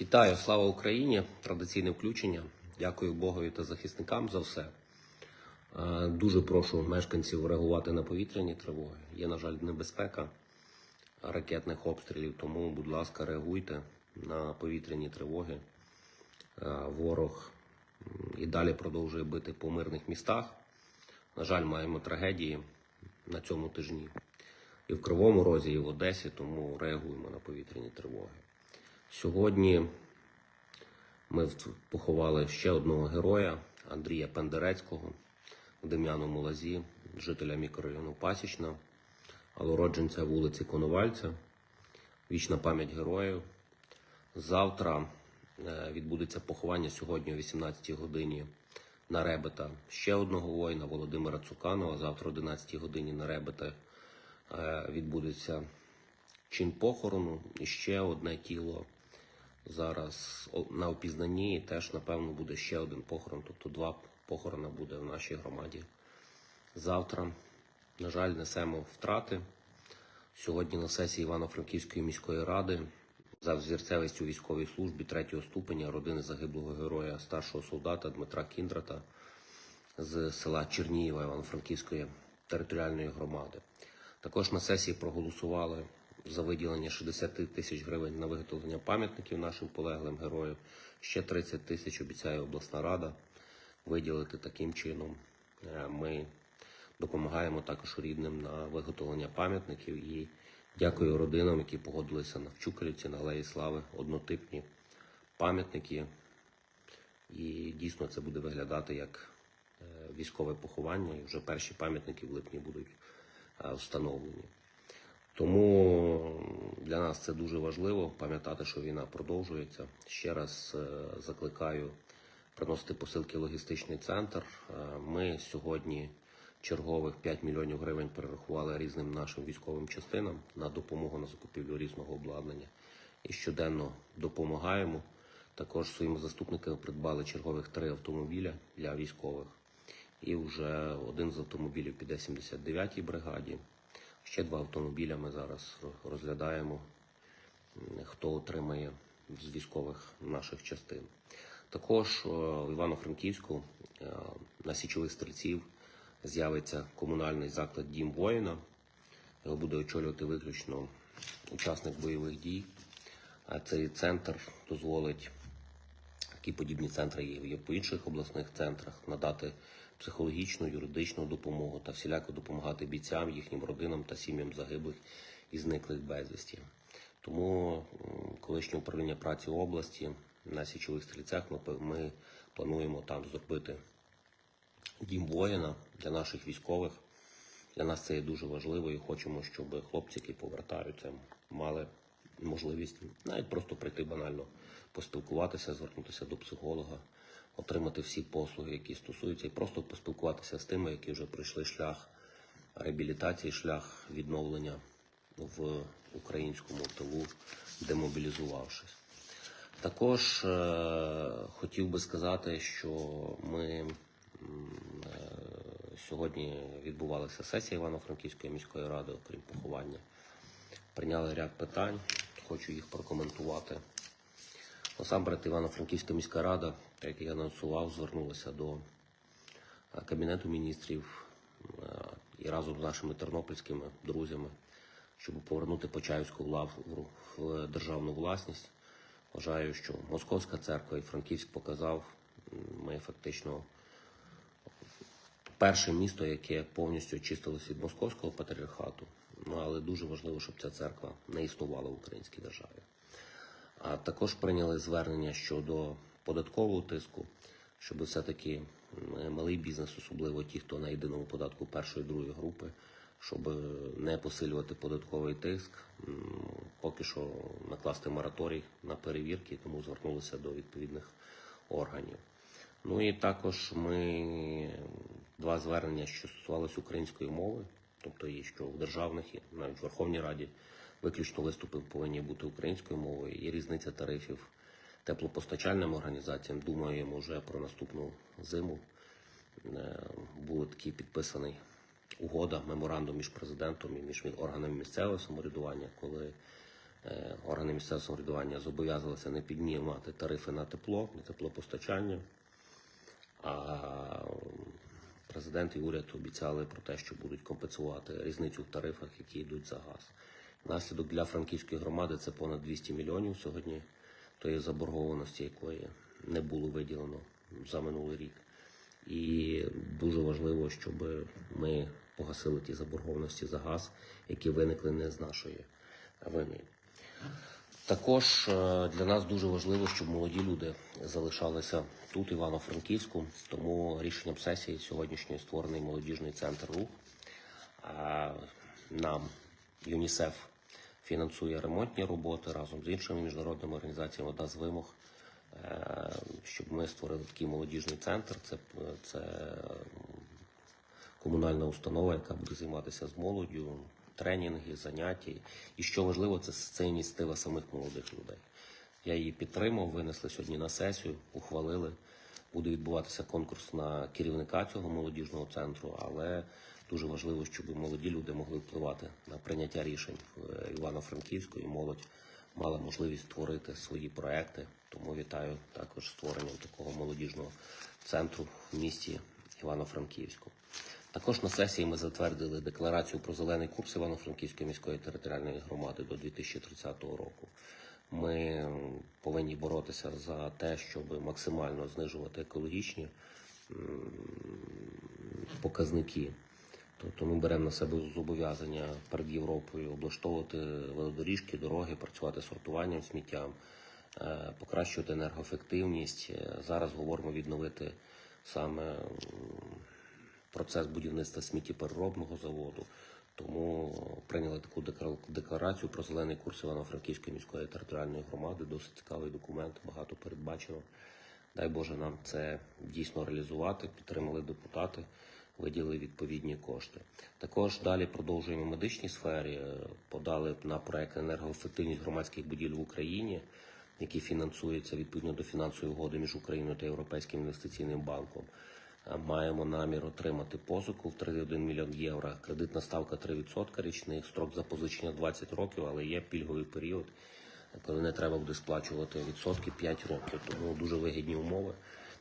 Вітаю, слава Україні! Традиційне включення. Дякую Богові та захисникам за все. Е, Дуже прошу мешканців реагувати на повітряні тривоги. Є, на жаль, небезпека ракетних обстрілів, тому, будь ласка, реагуйте на повітряні тривоги. Е, Ворог і далі продовжує бити по мирних містах. На жаль, маємо трагедії на цьому тижні. І в Кривому Розі, і в Одесі, тому реагуємо на повітряні тривоги. Сьогодні ми поховали ще одного героя Андрія Пендерецького в Дем'яному лазі, жителя мікрорайону Пасічна, але уродженця вулиці Коновальця. Вічна пам'ять героїв. Завтра е, відбудеться поховання сьогодні о 18 годині на Ребета ще одного воїна Володимира Цуканова. Завтра о 11 годині на Ребета е, відбудеться чин похорону і ще одне тіло зараз на опізнанні. Теж, напевно, буде ще один похорон. Тобто два похорона буде в нашій громаді. Завтра, на жаль, несемо втрати. Сьогодні на сесії Івано-Франківської міської ради за взірцевістю військовій службі третього ступеня родини загиблого героя старшого солдата Дмитра Кіндрата з села Чернієва Івано-Франківської територіальної громади. Також на сесії проголосували за виділення 60 тисяч гривень на виготовлення пам'ятників нашим полеглим героям. Ще 30 тисяч обіцяє обласна рада виділити таким чином. Е, Ми допомагаємо також рідним на виготовлення пам'ятників і дякую родинам, які погодилися на Вчукалівці, на Алеї Слави, однотипні пам'ятники. І дійсно це буде виглядати як е, військове поховання, і вже перші пам'ятники в липні будуть е, встановлені. Тому для нас це дуже важливо пам'ятати, що війна продовжується. Ще раз е, закликаю приносити посилки в логістичний центр. Е, Ми сьогодні чергових 5 мільйонів гривень перерахували різним нашим військовим частинам на допомогу на закупівлю різного обладнання і щоденно допомагаємо. Також своїми заступниками придбали чергових три автомобіля для військових. І вже один з автомобілів піде 79-й бригаді. Ще два автомобіля ми зараз розглядаємо, хто отримає з військових наших частин. Також е, в Івано-Франківську е, на січових стрільців з'явиться комунальний заклад Дім воїна. Його буде очолювати виключно учасник бойових дій. А цей центр дозволить Такі подібні центри є, по інших обласних центрах надати психологічну, юридичну допомогу та всіляко допомагати бійцям, їхнім родинам та сім'ям загиблих і зниклих безвісті. Тому колишнє управління праці області на січових стрільцях ми, ми плануємо там зробити дім воїна для наших військових. Для нас це є дуже важливо і хочемо, щоб хлопці, які повертаються, мали можливість навіть просто прийти банально поспілкуватися, звернутися до психолога, отримати всі послуги, які стосуються, і просто поспілкуватися з тими, які вже пройшли шлях реабілітації, шлях відновлення в українському тилу, демобілізувавшись. Також е, хотів би сказати, що ми е, сьогодні відбувалася сесія Івано-Франківської міської ради, окрім поховання. Прийняли ряд питань, хочу їх прокоментувати. Насамперед, Івано-Франківська міська рада, як я анонсував, звернулася до е, Кабінету міністрів е, і разом з нашими тернопільськими друзями, щоб повернути Почаївську лавру в державну власність. Вважаю, що Московська церква і Франківськ показав, ми фактично перше місто, яке повністю очистилося від московського патріархату. Ну але дуже важливо, щоб ця церква не існувала в українській державі. А також прийняли звернення щодо податкового тиску, щоб все-таки малий бізнес, особливо ті, хто на єдиному податку першої другої групи, щоб не посилювати податковий тиск, поки що накласти мораторій на перевірки, тому звернулися до відповідних органів. Ну і також ми два звернення, що стосувалися української мови, тобто є, що в державних і навіть в Верховній Раді виключно виступи повинні бути українською мовою і різниця тарифів теплопостачальним організаціям. Думаємо вже про наступну зиму. Е, Був такий підписаний угода, меморандум між президентом і між органами місцевого самоврядування, коли е, органи місцевого самоврядування зобов'язалися не піднімати тарифи на тепло, на теплопостачання. А президент і уряд обіцяли про те, що будуть компенсувати різницю в тарифах, які йдуть за газ. Наслідок для франківської громади це понад 200 мільйонів сьогодні тої заборгованості, якої не було виділено за минулий рік. І дуже важливо, щоб ми погасили ті заборгованості за газ, які виникли не з нашої вини. Також е, для нас дуже важливо, щоб молоді люди залишалися тут, Івано-Франківську. Тому рішенням сесії сьогоднішньої створений молодіжний центр рух. Нам ЮНІСЕФ фінансує ремонтні роботи разом з іншими міжнародними організаціями. Одна з вимог, е, щоб ми створили такий молодіжний центр. Це, це комунальна установа, яка буде займатися з молоддю, тренінги, заняття. І що важливо, це, це ініціатива самих молодих людей. Я її підтримав, винесли сьогодні на сесію, ухвалили. Буде відбуватися конкурс на керівника цього молодіжного центру, але дуже важливо, щоб молоді люди могли впливати на прийняття рішень в Івано-Франківську і молодь мала можливість створити свої проекти. Тому вітаю також створенням такого молодіжного центру в місті Івано-Франківську. Також на сесії ми затвердили декларацію про зелений курс Івано-Франківської міської територіальної громади до 2030 року. Ми повинні боротися за те, щоб максимально знижувати екологічні показники. Тобто ми беремо на себе зобов'язання перед Європою облаштовувати велодоріжки, дороги, працювати сортуванням сміттям, е, покращувати енергоефективність. Е, Зараз говоримо відновити саме процес будівництва сміттєпереробного заводу. Тому прийняли таку декла- декларацію про зелений курс Івано-Франківської міської територіальної громади. Досить цікавий документ, багато передбачено. Дай Боже нам це дійсно реалізувати. Підтримали депутати, виділили відповідні кошти. Також далі продовжуємо в медичній сфері. Подали на проект енергоефективність громадських будівель в Україні, який фінансується відповідно до фінансової угоди між Україною та Європейським інвестиційним банком. Маємо намір отримати позику в 3,1 мільйон євро. Кредитна ставка 3% річних, строк запозичення 20 років, але є пільговий період, коли не треба буде сплачувати відсотки 5 років. Тому дуже вигідні умови.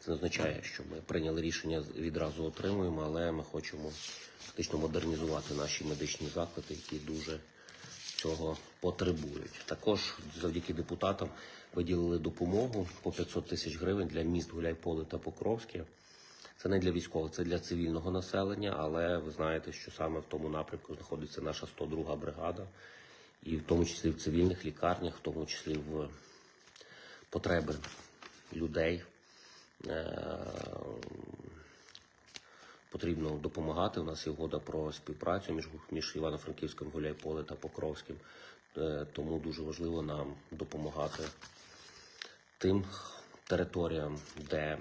Це не означає, що ми прийняли рішення відразу отримуємо, але ми хочемо фактично модернізувати наші медичні заклади, які дуже цього потребують. Також завдяки депутатам виділили допомогу по 500 тисяч гривень для міст Гуляйполе та Покровське. Це не для військових, це для цивільного населення, але ви знаєте, що саме в тому напрямку знаходиться наша 102 бригада, і в тому числі в цивільних лікарнях, в тому числі в потреби людей. Е, Потрібно допомагати. У нас є угода про співпрацю між, між Івано-Франківським, Гуляйполе та Покровським. Е, Тому дуже важливо нам допомагати тим територіям, де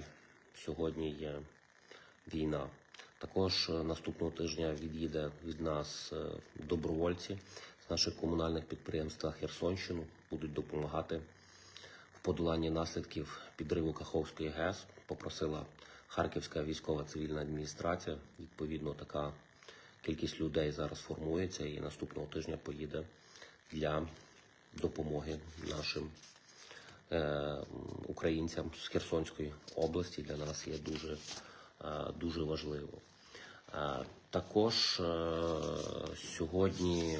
сьогодні є війна. Також е, наступного тижня від'їде від нас добровольці з наших комунальних підприємств Херсонщину, будуть допомагати подоланні наслідків підриву Каховської ГЕС. Попросила Харківська військова цивільна адміністрація. Відповідно, така кількість людей зараз формується і наступного тижня поїде для допомоги нашим е, українцям з Херсонської області. Для нас є дуже, е, дуже важливо. Е, Також е, сьогодні е,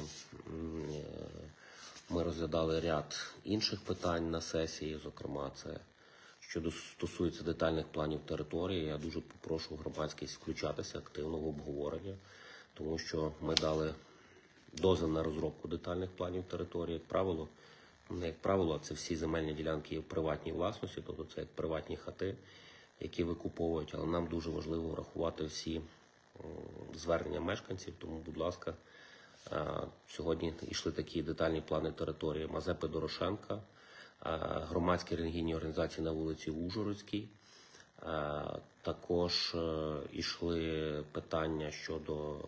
ми розглядали ряд інших питань на сесії, зокрема, це щодо стосується детальних планів території. Я дуже попрошу громадськість включатися активно в обговорення, тому що ми дали дозвіл на розробку детальних планів території. Як правило, не як правило, це всі земельні ділянки в приватній власності, тобто це як приватні хати, які викуповують. Але нам дуже важливо врахувати всі звернення мешканців. Тому, будь ласка, сьогодні йшли такі детальні плани території Мазепи Дорошенка, е, громадські релігійні організації на вулиці Ужгородській. Е, Також е, йшли питання щодо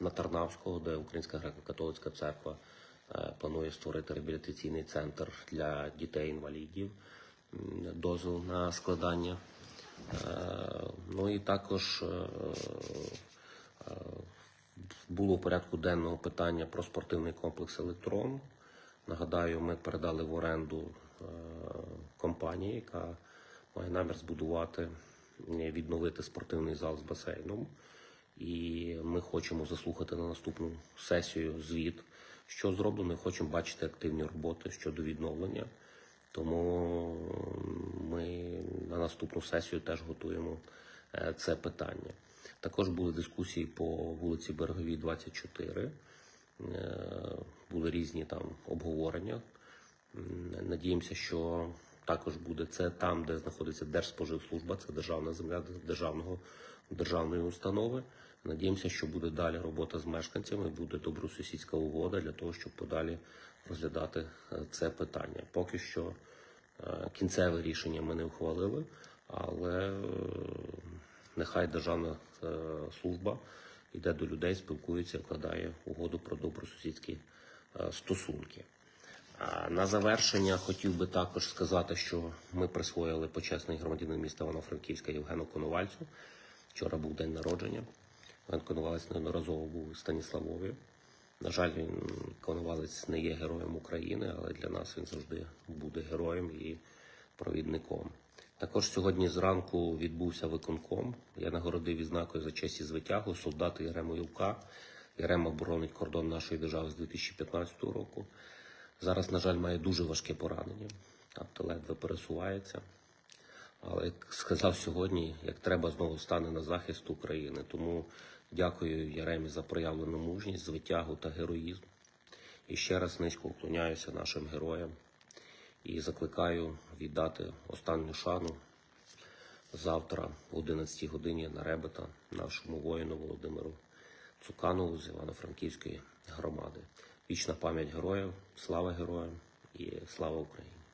на Тарнавського, де Українська греко-католицька церква е, планує створити реабілітаційний центр для дітей-інвалідів, дозвіл на складання. Е, Ну і також е, е, Було в порядку денного питання про спортивний комплекс Електрон. Нагадаю, ми передали в оренду е, компанії, яка має намір збудувати, е, відновити спортивний зал з басейном. І ми хочемо заслухати на наступну сесію звіт, що зроблено. Хочемо бачити активні роботи щодо відновлення. Тому ми на наступну сесію теж готуємо е, це питання. Також були дискусії по вулиці Береговій, 24. Е, Були різні там обговорення. Надіємося, що також буде це там, де знаходиться Держспоживслужба, це державна земля державного державної установи. Надіємося, що буде далі робота з мешканцями, буде добросусідська угода для того, щоб подалі розглядати е, це питання. Поки що е, кінцеве рішення ми не ухвалили, але нехай державна е, служба йде до людей, спілкується, вкладає угоду про добросусідські е, стосунки. На завершення хотів би також сказати, що ми присвоїли почесний громадянин міста Івано-Франківська Євгену Коновальцю. Вчора був день народження. Євген Коновалець неодноразово був у Станіславові. На жаль, він Коновалець не є героєм України, але для нас він завжди буде героєм і провідником. Також сьогодні зранку відбувся виконком. Я нагородив відзнакою за честь і звитягу солдата Єрему Ювка. Єрема боронить кордон нашої держави з 2015 року. Зараз, на жаль, має дуже важке поранення, тобто ледве пересувається. Але як сказав сьогодні, як треба знову стане на захист України. Тому дякую Яремі за проявлену мужність, звитягу та героїзм. І ще раз низько вклоняюся нашим героям і закликаю віддати останню шану завтра о 11 годині на ребета нашому воїну Володимиру Цуканову з Івано-Франківської громади. Вічна пам'ять героїв, слава героям і слава Україні!